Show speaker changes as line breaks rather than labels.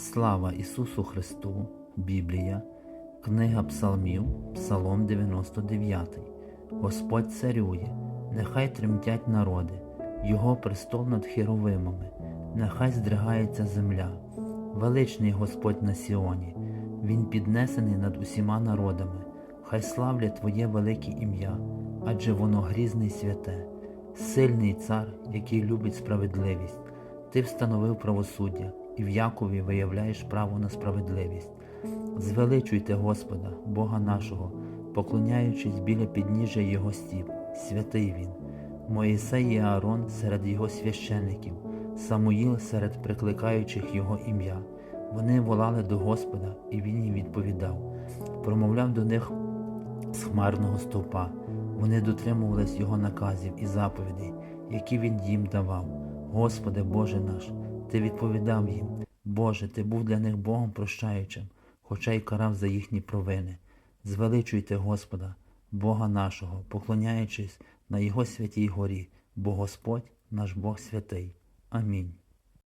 Слава Ісусу Христу, Біблія, Книга Псалмів, Псалом 99. Господь царює, нехай тремтять народи, Його престол над херовимами, нехай здригається земля. Величний Господь на Сіоні, Він піднесений над усіма народами, хай славлять Твоє велике ім'я, адже воно грізне й святе, сильний цар, який любить справедливість. Ти встановив правосуддя і в Якові виявляєш право на справедливість. Звеличуйте Господа, Бога нашого, поклоняючись біля підніжжя Його стіп, святий Він. Моїсей і Аарон серед його священиків, Самуїл серед прикликаючих Його ім'я. Вони волали до Господа, і Він їм відповідав, промовляв до них з хмарного стовпа. Вони дотримувались Його наказів і заповідей, які Він їм давав. Господи Боже наш, Ти відповідав їм, Боже, Ти був для них Богом прощаючим, хоча й карав за їхні провини. Звеличуйте Господа, Бога нашого, поклоняючись на Його святій горі, бо Господь наш Бог святий. Амінь.